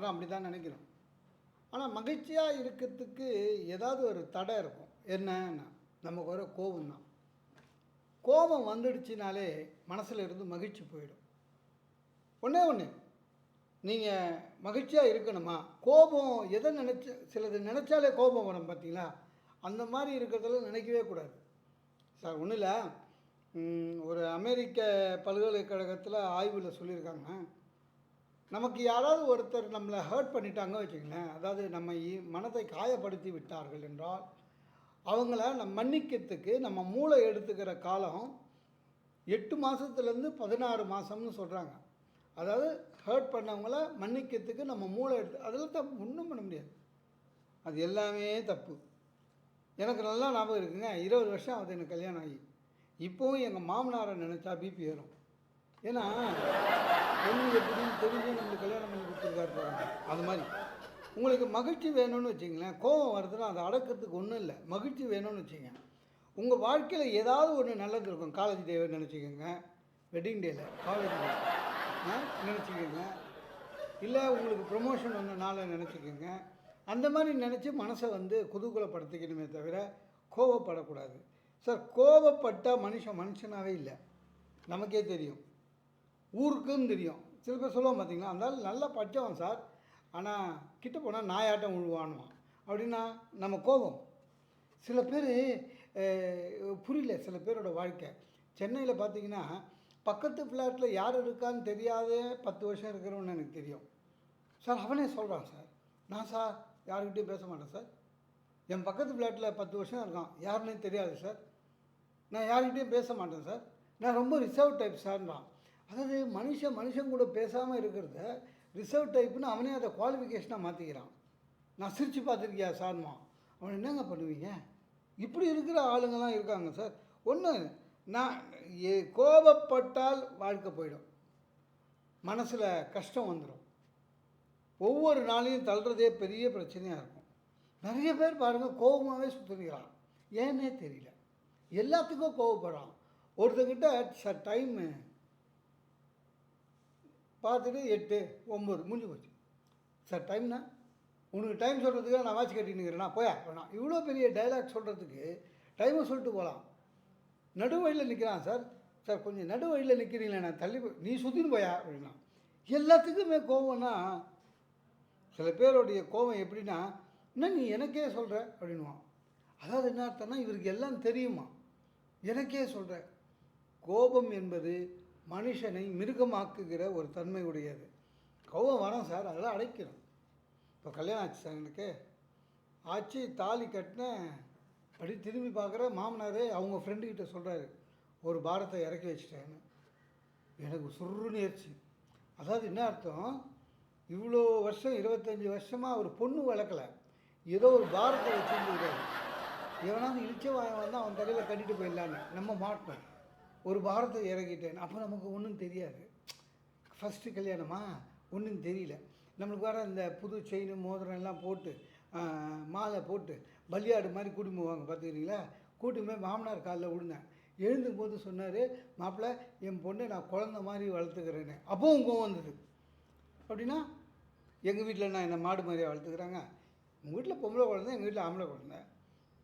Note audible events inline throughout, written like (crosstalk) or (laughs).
எல்லாரும் அப்படி தான் நினைக்கிறோம். ஆனால் மகிழ்ச்சியாக இருக்கிறதுக்கு ஏதாவது ஒரு தடை இருக்கும். என்னன்னா நமக்கு வர கோபம் தான். கோபம் வந்துடுச்சுனாலே மனசில் இருந்து மகிழ்ச்சி போயிடும். ஒன்றே ஒன்று நீங்கள் மகிழ்ச்சியாக இருக்கணுமா? கோபம் எதை நினச்ச சிலது நினச்சாலே கோபம் வரும் பார்த்தீங்களா அந்த மாதிரி இருக்கிறதெல்லாம் நினைக்கவே கூடாது. சார் ஒன்றும் இல்லை ஒரு அமெரிக்க பல்கலைக்கழகத்தில் ஆய்வில் சொல்லியிருக்காங்க. நமக்கு யாராவது ஒருத்தர் நம்மளை ஹர்ட் பண்ணிட்டாங்க வச்சுக்கங்களேன். அதாவது நம்ம மனதை காயப்படுத்தி விட்டார்கள் என்றால் அவங்கள நம் மன்னிக்கிறதுக்கு நம்ம மூளை எடுத்துக்கிற காலம் எட்டு மாதத்துலேருந்து பதினாறு மாதம்னு சொல்கிறாங்க அதாவது ஹர்ட் பண்ணவங்கள மன்னிக்கிறதுக்கு நம்ம மூளை எடுத்து அதில் தப்பு ஒன்றும் பண்ண முடியாது. அது எல்லாமே தப்பு. எனக்கு நல்லா ஞாபகம் இருக்குங்க. இருபது வருஷம் ஆகுது எனக்கு கல்யாணம் ஆகி. இப்போவும் எங்கள் மாமனாரை நினச்சா பிபி ஏறும். ஏன்னா பொண்ணு எப்படின்னு தெரிஞ்சு நம்மளுக்கு கல்யாணம் பண்ணி கொடுத்துருக்காரு பாருங்க. அது மாதிரி. உங்களுக்கு மகிழ்ச்சி வேணும்னு வச்சிங்களேன் கோபம் வருதுன்னா அதை அடக்கிறதுக்கு ஒன்றும் இல்லை. மகிழ்ச்சி வேணும்னு வச்சுங்க உங்கள் வாழ்க்கையில் ஏதாவது ஒன்று நல்லது இருக்கும். காலேஜ் டேவை நினச்சிக்கோங்க. வெட்டிங் டேயில் காலேஜ் டே நினச்சிக்கோங்க. இல்லை உங்களுக்கு ப்ரொமோஷன் வந்த நாளை நினச்சிக்கோங்க. அந்த மாதிரி நினச்சி மனசை வந்து குதூகலப்படுத்திக்கணுமே தவிர கோவப்படக்கூடாது. சார் கோவப்பட்டால் மனுஷன் மனுஷனாகவே இல்லை. நமக்கே தெரியும். ஊருக்குன்னு தெரியும். சில பேர் சொல்லுவான் பார்த்தீங்களா அந்த நல்லா படித்தவன் சார் ஆனால் கிட்ட போனால் நாயாட்டம் விழுவானுவான் அப்படின்னா நம்ம கோபம். சில பேர் புரியல சில பேரோட வாழ்க்கை. சென்னையில் பார்த்தீங்கன்னா பக்கத்து ஃப்ளாட்டில் யார் இருக்கான்னு தெரியாத பத்து வருஷம் இருக்கிறவன்னு எனக்கு தெரியும். சார் அவனே சொல்கிறான் சார் நான் சார் யாருக்கிட்டையும் பேச மாட்டேன் சார். என் பக்கத்து ஃப்ளாட்டில் பத்து வருஷம் இருக்கான் யாருன்னு தெரியாது சார். நான் யார்கிட்டயும் பேச மாட்டேன் சார். நான் ரொம்ப ரிசர்வ் டைப் சார்ன்றான். அதாவது மனுஷன் மனுஷன் கூட பேசாமல் இருக்கிறத ரிசர்வ் டைப்னு அவனே அதை குவாலிஃபிகேஷனாக மாற்றிக்கிறான் நான் சிரித்து பார்த்துருக்கியா சார்மா அவன் என்னங்க பண்ணுவீங்க? இப்படி இருக்கிற ஆளுங்கள்லாம் இருக்காங்க சார். ஒன்று நான் கோபப்பட்டால் வாழ்க்கை போயிடும். மனசில் கஷ்டம் வந்துடும் ஒவ்வொரு நாளையும் தள்ளுறதே பெரிய பிரச்சனையாக இருக்கும். நிறைய பேர் பாருங்கள் கோபமாகவே சுற்றுகிறான் ஏன்னே தெரியல. எல்லாத்துக்கும் கோவப்படுறான். ஒருத்தங்கிட்ட ச டைமு பார்த்துட்டு எட்டு ஒம்பது முடிஞ்சு போச்சு. சார் டைம்னா உனக்கு டைம் சொல்கிறதுக்கு நான் வாட்ச் கட்டினுக்கிறேன்னா போயா வேணாம். இவ்வளோ பெரிய டைலாக் சொல்கிறதுக்கு டைமை சொல்லிட்டு போகலாம். நடுவழியில் நிற்கிறான் சார். சார் கொஞ்சம் நடுவழியில் நிற்கிறீங்களே நான் தள்ளி போய் நீ சுற்றின்னு போயா அப்படின்னா. எல்லாத்துக்குமே கோவம்னா சில பேருடைய கோபம் எப்படின்னா என்ன நீ எனக்கே சொல்கிற அப்படின்வான் அதாவது என்ன அர்த்தம்னா இவருக்கு எல்லாம் தெரியுமா? எனக்கே சொல்கிற கோபம் என்பது மனுஷனை மிருகமாக்குகிற ஒரு தன்மை உடையது கோபம் வரும் சார் அதெல்லாம் அடைக்கணும். இப்போ கல்யாணம் ஆச்சு சார் எனக்கு. ஆச்சு தாலி கட்டினேன் அப்படி திரும்பி பார்க்குற மாமனாரே அவங்க ஃப்ரெண்டுக்கிட்ட சொல்கிறாரு ஒரு பாரத்தை இறக்கி வச்சிட்டேன்னு. எனக்கு சுருன்னு ஏறிச்சு அதாவது என்ன அர்த்தம்? இவ்வளோ வருஷம் இருபத்தஞ்சி வருஷமாக ஒரு பொண்ணு வளர்க்கல. ஏதோ ஒரு பாரத்தை வச்சுருந்துருக்காரு எவனாவது இழிச்ச வாயம் வந்து அவன் தலையில் கட்டிட்டு போயிடலான்னு நம்ம மாட்டோம். ஒரு பாரத்தை இறக்கிட்டேன். அப்போ நமக்கு ஒன்றும் தெரியாது. ஃபஸ்ட்டு கல்யாணமா? ஒன்றும் தெரியல. நம்மளுக்கு வர இந்த புது செயின் மோதிரம் எல்லாம் போட்டு மாலை போட்டு பலியாடு மாதிரி கூட்டி போவாங்க பார்த்துக்கிறீங்களா கூட்டிட்டு போய் மாமனார் காலில் விழுந்தேன். எழுந்தும் போது சொன்னார் மாப்பிள்ளை என் பொண்ணை நான் குழந்த மாதிரி வளர்த்துக்கிறேன்னு. அப்பவும் கோவம் வந்தது. அப்படின்னா எங்கள் வீட்டில் நான் என்ன மாடு மாதிரியாக வளர்த்துக்கிறாங்க? உங்கள் வீட்டில் பொம்பளை குழந்தை எங்கள் வீட்டில் ஆம்பளை குழந்தை.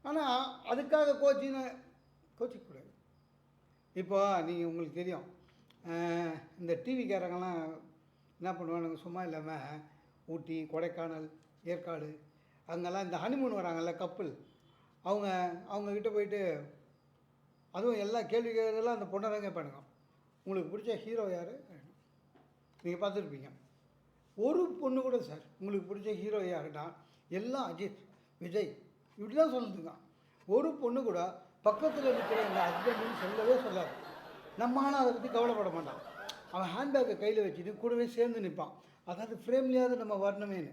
ஆனால் அதுக்காக கோச்சின்னு கோச்சிக்கூடாது இப்போ நீங்கள் உங்களுக்கு தெரியும். இந்த டிவிக்காரங்கெல்லாம் என்ன பண்ணுவானுங்க சும்மா இல்லாமல் ஊட்டி கொடைக்கானல் ஏற்காடு அங்கெல்லாம் இந்த ஹனிமூன் வராங்கல்ல கப்பல் அவங்க அவங்கக்கிட்ட போயிட்டு அதுவும் எல்லா கேள்வி கேட்கறதெல்லாம் அந்த பொண்ணை தான் கேட்பானுங்க. உங்களுக்கு பிடிச்ச ஹீரோ யார்? நீங்கள் பார்த்துருப்பீங்க. ஒரு பொண்ணு கூட சார் உங்களுக்கு பிடிச்ச ஹீரோ யாருன்னா எல்லாம் அஜித் விஜய் இப்படி தான் சொல்லுதுங்க. ஒரு பொண்ணு கூட பக்கத்தில் இருக்கிற எங்கள் ஹஸ்பண்டுன்னு சொல்லவே சொல்லாது. நம்ம ஆனால் அதை பற்றி கவலைப்பட மாட்டான். அவன் ஹேண்ட்பேக்கை கையில் வச்சுட்டு கூடவே சேர்ந்து நிற்பான். அதாவது ஃப்ரேம்லேயாவது நம்ம வரணுமேனு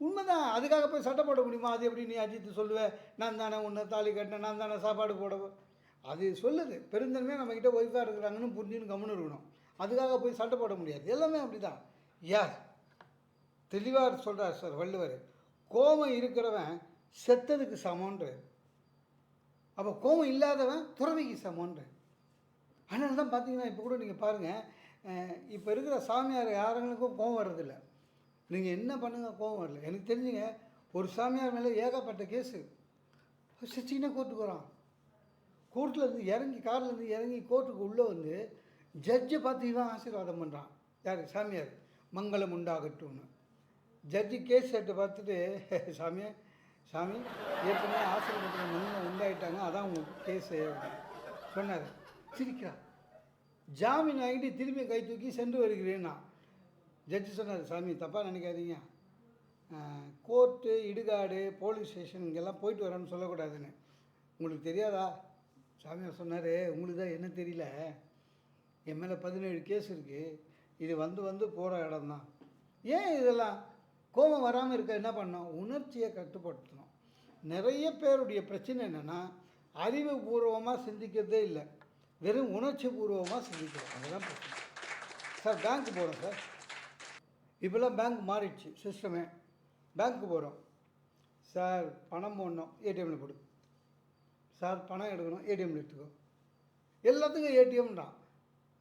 உண்மைதான். அதுக்காக போய் சட்டை போட முடியுமா? அது எப்படி நீ அஜித் சொல்லுவேன் நான் தானே உன்னை தாலி கட்டினேன் நான் தானே சாப்பாடு போட அது சொல்லுது. பெருந்தன்மையாக நம்மக்கிட்ட ஒய்ஃபாக இருக்கிறாங்கன்னு புரிஞ்சுன்னு கம்முன்னு இருக்கணும். அதுக்காக போய் சட்டை போட முடியாது. எல்லாமே அப்படி தான் யார்? தெளிவாக சொல்கிறார் சார் வள்ளுவர். கோபம் இருக்கிறவன் செத்ததுக்கு சமன்றார் அப்போ கோபம் இல்லாதவன் துறவிக்கு சமன்ற அதனால தான் பார்த்தீங்கன்னா இப்போ கூட நீங்கள் பாருங்கள் இப்போ இருக்கிற சாமியார் யாருங்களுக்கும் கோவம் வர்றதில்ல. நீங்கள் என்ன பண்ணுங்க கோபம் வரல. எனக்கு தெரிஞ்சுங்க ஒரு சாமியார் மேலே ஏகப்பட்ட கேஸு. சிச்சிங்கன்னா கோர்ட்டுக்கு வரான். கோர்ட்டில் இருந்து இறங்கி கார்லேருந்து இறங்கி கோர்ட்டுக்கு உள்ளே வந்து ஜட்ஜை பார்த்து இவன் ஆசீர்வாதம் பண்ணுறான் யார்? சாமியார். மங்களம் உண்டாகட்டும்னு. ஜட்ஜி கேஸ் செட்டை பார்த்துட்டு (laughs) சாமியார் சாமி ஏற்கனவே ஆசிரியர் மங்களம் உண்டாயிட்டாங்க. அதான் உங்களுக்கு கேஸ் சொன்னார். சிரிக்கிறா ஜாமீன் வாங்கிட்டு திரும்பி கை தூக்கி சென்று வருகிறேன்னா. ஜட்ஜி சொன்னார் சாமி தப்பாக நினைக்காதீங்க. கோர்ட்டு இடுகாடு போலீஸ் ஸ்டேஷன் இங்கெல்லாம் போயிட்டு வரேன்னு சொல்லக்கூடாதுன்னு. உங்களுக்கு தெரியாதா? சாமியார் சொன்னார் உங்களுக்கு தான் என்ன தெரியல. என் மேலே பதினேழு கேஸ் இருக்குது இது வந்து வந்து போகிற இடம் தான். ஏன் இதெல்லாம்? கோபம் வராமல் இருக்க என்ன பண்ணோம் உணர்ச்சியை கட்டுப்படுத்தணும். நிறைய பேருடைய பிரச்சனை என்னென்னா அறிவுபூர்வமாக சிந்திக்கிறதே இல்லை. வெறும் உணர்ச்சி பூர்வமாக சிந்திக்கிறோம். அதுதான் பிரச்சனை. சார் பேங்க் போகிறோம் சார். இப்போல்லாம் பேங்க் மாறிடுச்சு சிஸ்டமே பேங்க்கு போகிறோம் சார் பணம் போடணும். ஏடிஎம்மில் கொடு சார் பணம் எடுக்கணும். ஏடிஎம்மில் எடுத்துக்கோ. எல்லாத்துக்கும் ஏடிஎம் தான்.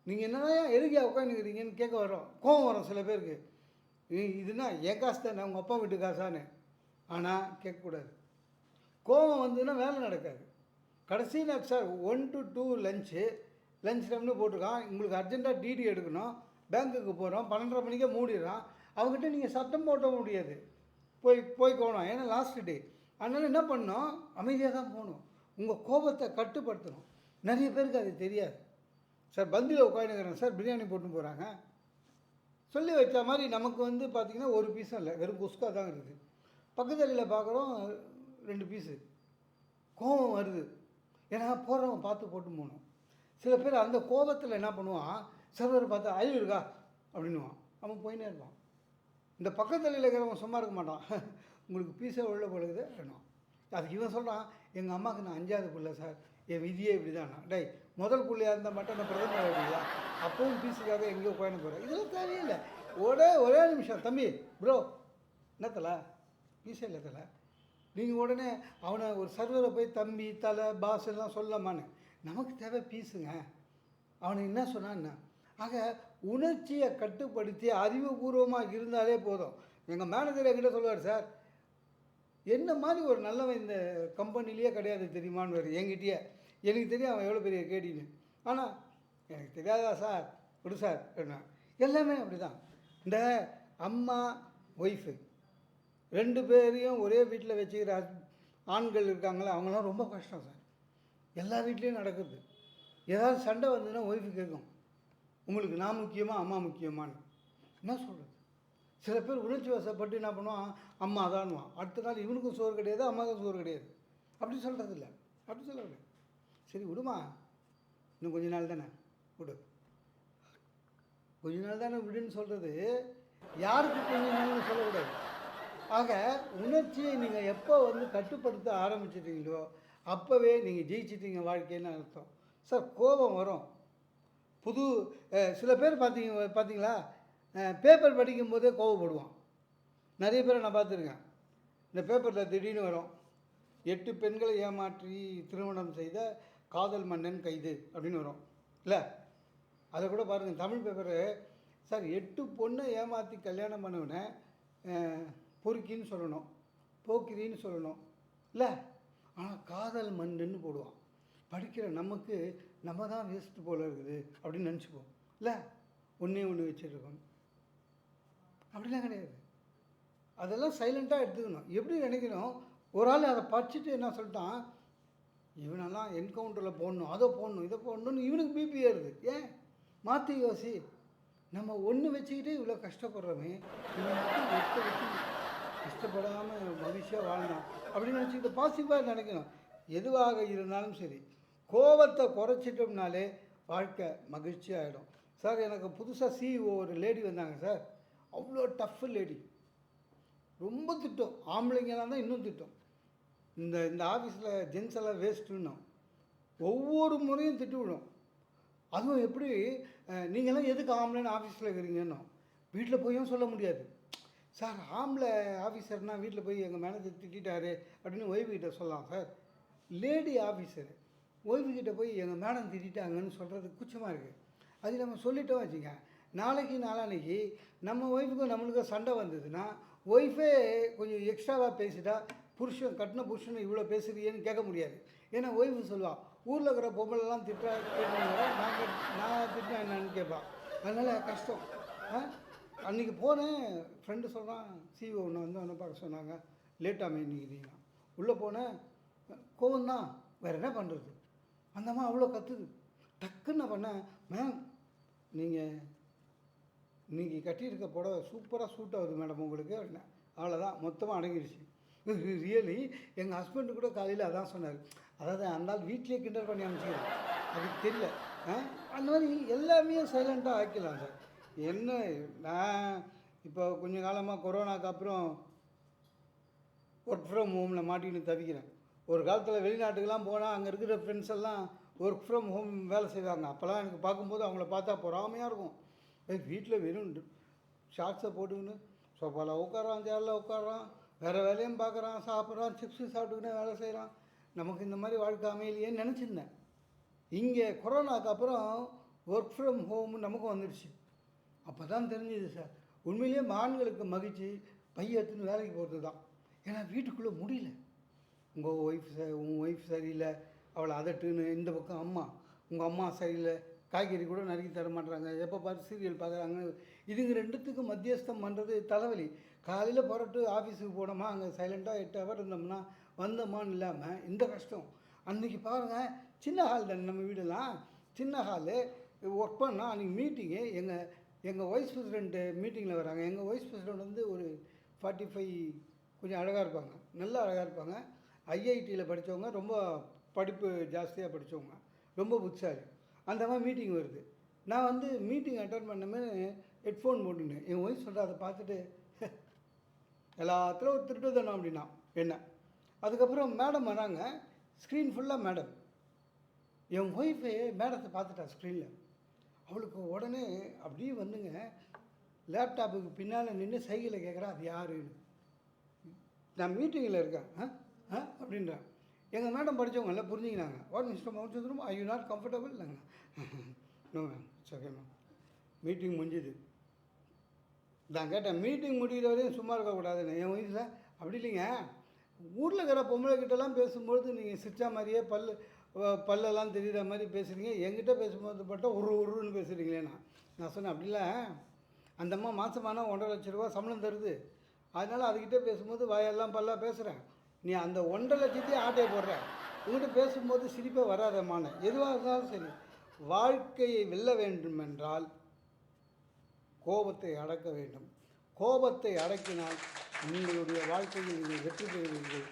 நீங்கள் என்னதான் எதுக்கே உட்காந்துக்கிறீங்கன்னு கேட்க வரோம் கோவம் வரும் சில பேருக்கு. இதுனா என் காசு தானே? உங்கள் அப்பா வீட்டு காசான்னு ஆனால் கேட்கக்கூடாது. கோவம் வந்துன்னா வேலை நடக்காது. கடைசி நான் sir one to two lunch lunch டைம்னு போட்டிருக்கான். உங்களுக்கு அர்ஜென்ட்டாக டிடி எடுக்கணும். பேங்க்குக்கு போகிறோம் பன்னெண்டரை மணிக்கே மூடிடுறான். அவங்ககிட்ட நீங்கள் சட்டம் போட்ட முடியாது. போய் போய் போகணும் ஏன்னா லாஸ்ட் டே அதனால் என்ன பண்ணணும்? அமைதியாக தான் போகணும். உங்கள் கோபத்தை கட்டுப்படுத்தணும். நிறைய பேருக்கு அது தெரியாது. சார் பந்தியில் உட்காந்துக்கிறேன் சார் பிரியாணி போட்டு போகிறாங்க சொல்லி வச்ச மாதிரி நமக்கு வந்து பார்த்திங்கன்னா ஒரு பீஸும் இல்லை. வெறும் குஸ்கா தான் இருக்குது. பக்கத்தில் பார்க்குறோம் ரெண்டு பீஸு. கோபம் வருது. ஏன்னா போகிறவன் பார்த்து போட்டு போகணும். சில பேர் அந்த கோபத்தில் என்ன பண்ணுவான்? சர்வர் பார்த்தா அழிவு இருக்கா? அப்படின்னுவான். அவன் போயினே இருப்பான். இந்த பக்கத்தில் இருக்கிறவன் சும்மா இருக்க மாட்டான். (laughs) உங்களுக்கு பீஸை உள்ள பொழுது வேணும் அதுக்கு இவன் சொல்கிறான் எங்கள் அம்மாவுக்கு நான் அஞ்சாவது பிள்ளை சார். என் விதியே இப்படி தான் டேய் முதல் பிள்ளையாக இருந்தால் மட்டும் நான் பிரதமர் ஆகிடுங்களா அப்பவும் பீஸுக்காக எங்கேயோ பயணம் போகிறேன் இதெல்லாம் தேவையில்லை. ஒரே ஒரே நிமிஷம். தம்பி ப்ரோ என்னத்தலை? பீஸே இல்லை தலை. நீங்கள் உடனே அவனை ஒரு சர்வரை போய் தம்பி தலை பாஸ் எல்லாம் சொல்லமான்னு. நமக்கு தேவை பீஸுங்க அவனை என்ன சொன்னான் என்ன ஆக உணர்ச்சியை கட்டுப்படுத்தி அறிவுபூர்வமாக இருந்தாலே போதும். எங்கள் மேனேஜர் என்கிட்ட சொல்லுவார் சார் என்ன மாதிரி ஒரு நல்லவன் இந்த கம்பெனிலேயே கிடையாது தெரியுமான்னு வேறு என்கிட்டயே. எனக்கு தெரியும் அவன் எவ்வளோ பெரிய கேடின்னு. ஆனால் எனக்கு தெரியாதா சார்? விடு சார் என்ன. எல்லாமே அப்படி தான் இந்த அம்மா ஒய்ஃபு ரெண்டு பேரையும் ஒரே வீட்டில் வச்சுக்கிற ஆண்கள் இருக்காங்களே? அவங்களாம் ரொம்ப கஷ்டம் சார். எல்லா வீட்லேயும் நடக்குது. ஏதாவது சண்டை வந்ததுன்னா ஒய்ஃபு கேட்கும். உங்களுக்கு நான் முக்கியமா அம்மா முக்கியமான்னு. என்ன சொல்கிறது சில பேர் உணர்ச்சி வசப்பட்டு என்ன பண்ணுவான்? அம்மா தான்வான் அடுத்த நாள் இவனுக்கும் சோறு கிடையாது அம்மாவுக்கும் சோறு கிடையாது. அப்படி சொல்கிறது இல்லை அப்படி சொல்லக்கூடாது சரி விடுமா. இன்னும் கொஞ்ச நாள் தானே. விடு. கொஞ்ச நாள் தானே விடுன்னு சொல்கிறது யாருக்கு கொஞ்ச நாள்னு சொல்லக்கூடாது. ஆக உணர்ச்சியை நீங்கள் எப்போ வந்து கட்டுப்படுத்த ஆரம்பிச்சிட்டீங்களோ அப்போவே நீங்கள் ஜெயிச்சிட்டீங்க வாழ்க்கைன்னு அர்த்தம். சார் கோபம் வரும். புது சில பேர் பார்த்தீங்க பார்த்தீங்களா? பேப்பர் படிக்கும்போதே கோவப்படுவான். நிறைய பேரை நான் பார்த்துருக்கேன். இந்த பேப்பரில் திடீர்னு வரும். எட்டு பெண்களை ஏமாற்றி திருமணம் செய்த காதல் மன்னன் கைது அப்படின்னு வரும். இல்லை? அதை கூட பாருங்கள் தமிழ் பேப்பரு சார் எட்டு பொண்ணை ஏமாற்றி கல்யாணம் பண்ணவனே பொறுக்கின்னு சொல்லணும். போக்கிரின்னு சொல்லணும். இல்லை? ஆனால் காதல் மண்ணுன்னு போடுவான். படிக்கிற நமக்கு நம்ம தான் வேஸ்ட்டு போல இருக்குது அப்படின்னு நினச்சிப்போம். இல்லை? ஒன்றே ஒன்று வச்சுருக்கோம். அப்படிலாம் கிடையாது. அதெல்லாம் சைலண்ட்டாக எடுத்துக்கணும். எப்படி நினைக்கணும் ஒரு ஆள் அதை படிச்சுட்டு என்ன சொல்லிட்டான்? இவனெல்லாம் என்கவுண்டரில் போடணும் அதை போடணும் இதை போடணும்னு இவனுக்கு பிபி ஏறுது. ஏன்? மாற்றி யோசி. நம்ம ஒன்று வச்சுக்கிட்டே இவ்வளோ கஷ்டப்படுறோமே கஷ்டப்படாமல் மகிழ்ச்சியாக வாழ்ந்தான். அப்படின்னு நினச்சிக்கிட்டு பாசிட்டிவாக நினைக்கணும். எதுவாக இருந்தாலும் சரி. கோபத்தை குறைச்சிட்டோம்னாலே வாழ்க்கை மகிழ்ச்சியாகிடும் சார் எனக்கு புதுசாக சிஇஓ ஒரு லேடி வந்தாங்க சார் அவ்வளோ டஃப் லேடி ரொம்ப திட்டம். ஆம்பளைங்கெல்லாம் தான் இன்னும் திட்டம். இந்த இந்த ஆஃபீஸில் ஜென்ஸ் எல்லாம் வேஸ்ட்டுன்னோம் ஒவ்வொரு முறையும் திட்டு விடும். அதுவும் எப்படி நீங்களாம் எதுக்கு ஆம்பளைன்னு ஆஃபீஸில் இருக்கிறீங்கன்னோ வீட்டில் போயும் சொல்ல முடியாது. சார் ஆம்பளை ஆஃபீஸர்னா வீட்டில் போய் எங்கள் மேனேஜர் திட்டாரு அப்படின்னு ஒய்ஃபு கிட்ட சொல்லலாம் சார். லேடி ஆஃபீஸர் ஒய்ஃபு கிட்ட போய் எங்கள் மேடம் திட்டாங்கன்னு சொல்கிறது குச்சமாக இருக்குது அது நம்ம சொல்லிட்டோம் வச்சுங்க. நாளைக்கு நாளானைக்கு நம்ம ஒய்ஃபுக்கும் நம்மளுக்கும் சண்டை வந்ததுன்னா ஒய்ஃபே கொஞ்சம் எக்ஸ்ட்ராவாக பேசிட்டா புருஷன் கட்டின புருஷன் இவ்வளோ பேசுறியேன்னு கேட்க முடியாது. ஏன்னா ஒய்ஃபு சொல்லுவான் ஊரில் இருக்கிற பொம்பளைலாம் திட்டா நான் நான் திட்டினா என்னன்னு கேட்பான் அதனால் கஷ்டம். ஆ? அன்றைக்கி போனேன். ஃப்ரெண்டு சொல்கிறான் சிஓ ஒன்று வந்து ஒன்று பார்க்க சொன்னாங்க. லேட்டாமே இன்னைக்கு உள்ளே போனேன். கோவம் தான் வேறு என்ன பண்ணுறது அந்த அம்மா அவ்வளோ கற்றுது டக்குன்னு பண்ணேன். மேம் நீங்கள் இன்னைக்கு கட்டியிருக்க புடவை சூப்பராக சூட் ஆகுது மேடம் உங்களுக்கு அப்படின்னா அவ்வளோதான் மொத்தமாக அடங்கிடுச்சு ரியலி (laughs) எங்கள் ஹஸ்பண்டு கூட காலையில் அதான் சொன்னார். அதாவது அந்த ஆள் வீட்லேயே கிண்டல் பண்ணி அனுப்பிச்சு அதுக்கு தெரியல. ஆ? அந்த மாதிரி எல்லாமே சைலண்ட்டாக ஆக்கிடலாம் சார். என்ன? நான் இப்போ கொஞ்ச காலமாக கொரோனாக்கு அப்புறம் ஒர்க் ஃப்ரம் ஹோமில் மாட்டிக்கின்னு தவிக்கிறேன். ஒரு காலத்தில் வெளிநாட்டுக்கெல்லாம் போனால் அங்கே இருக்கிற ஃப்ரெண்ட்ஸ் எல்லாம் ஒர்க் ஃப்ரம் ஹோம் வேலை செய்வாங்க. அப்போல்லாம் எனக்கு பார்க்கும்போது அவங்கள பார்த்தா பொறாமையாக இருக்கும். வீட்டில் வெறும் ஷார்ட்ஸை போட்டுக்கின்னு சோஃபாவில் உட்காரான் சேரில் உட்காரான் வேறு வேலையும் பார்க்குறான் சாப்பிட்றான் சிப்ஸு சாப்பிட்டுக்கினே வேலை செய்கிறான் நமக்கு இந்த மாதிரி வாழ்க்கை அமையலையேன்னு நினச்சிருந்தேன். இங்கே கொரோனாக்கு அப்புறம் ஒர்க் ஃப்ரம் ஹோம் நமக்கு வந்துடுச்சு. அப்போ தான் தெரிஞ்சுது சார் உண்மையிலேயே ஆண்களுக்கு மகிழ்ச்சி பைய எடுத்துன்னு வேலைக்கு போகிறது தான். ஏன்னா வீட்டுக்குள்ளே முடியல. உங்கள் ஒய்ஃப் ச உங்கள் ஒய்ஃப் சரியில்லை அவளை அதட்டுன்னு இந்த பக்கம் அம்மா உங்கள் அம்மா சரியில்லை காய்கறி கூட நறுக்கி தர மாட்டுறாங்க எப்போ பார்த்து சீரியல் பார்க்குறாங்க இதுங்க ரெண்டுத்துக்கும் மத்தியஸ்தம் பண்ணுறது தலைவலி. காலையில் புறட்டு ஆஃபீஸுக்கு போனோமா அங்கே சைலண்ட்டாக எட்டு ஹவர் இருந்தோம்னா வந்தோமான்னு இல்லாமல் இந்த கஷ்டம். அன்றைக்கி பாருங்கள் சின்ன ஹால் தானே நம்ம வீடெல்லாம். சின்ன ஹாலு ஒர்க் பண்ணால் அன்றைக்கி மீட்டிங்கு எங்கள் எங்கள் வைஸ் பிரசிடெண்ட்டு மீட்டிங்கில் வராங்க. எங்கள் வைஸ் பிரசிடெண்ட் வந்து ஒரு ஃபார்ட்டி ஃபைவ் கொஞ்சம் அழகாக இருப்பாங்க. நல்லா அழகாக இருப்பாங்க. ஐஐடியில் படித்தவங்க ரொம்ப படிப்பு ஜாஸ்தியாக படித்தவங்க ரொம்ப புத்திசாலி. அந்த மாதிரி மீட்டிங் வருது. நான் வந்து மீட்டிங் அட்டன் பண்ணமே ஹெட்ஃபோன் போட்டுனேன். என் ஒய்ஃப் சொல்கிற அதை பார்த்துட்டு (laughs) எல்லாத்துலையும் ஒரு திருட்டு தானே அப்படின்னா என்ன? அதுக்கப்புறம் மேடம் வராங்க. ஸ்க்ரீன் ஃபுல்லாக மேடம் என் ஒய்ஃபு மேடத்தை பார்த்துட்டா ஸ்க்ரீனில் அவளுக்கு உடனே அப்படியே வந்துங்க லேப்டாப்புக்கு பின்னால் நின்று சைக்கிளை கேட்குறா அது யாருன்னு? நான் மீட்டிங்கில் இருக்கேன். ஆ? ஆ? அப்படின்றேன் எங்கள் மேடம் படித்தவங்க எல்லாம் புரிஞ்சுக்கினாங்க. What mister மௌச்சந்திரம் I you not comfortable இல்லைங்க. No ma'am it's okay ma'am meeting முடிஞ்சுது. நான் கேட்டேன் மீட்டிங் முடிகிற வரையும் சும்மா இருக்கக்கூடாதுன்னு என் வயசில்? அப்படி இல்லைங்க. ஊரில் இருக்கிற பொம்பளை கிட்டலாம் பேசும்பொழுது நீங்கள் சிரிச்சா மாதிரியே பல்லு பல்லெல்லாம் தெரியுற மாதிரி பேசுகிறீங்க எங்கிட்ட பேசும்போது மட்டும் ஒரு உருன்னு பேசுகிறீங்களே நான். நான் சொன்னேன் அப்படி இல்லை அந்த அம்மா மாதமானா ஒன்றரை லட்ச ரூபா சம்பளம் தருது. அதனால் அதுக்கிட்ட பேசும்போது வாயெல்லாம் பல்லாக பேசுகிறேன் நீ அந்த ஒன்றரை லட்சத்தையும் ஆட்டையை போடுற. உங்கள்கிட்ட பேசும்போது சிரிப்பே வராதமான எதுவாக இருந்தாலும் சரி வாழ்க்கையை வெல்ல வேண்டுமென்றால் கோபத்தை அடக்க வேண்டும். கோபத்தை அடக்கினால் உங்களுடைய வாழ்க்கையில் நீங்கள் வெற்றி பெறுவீர்கள்.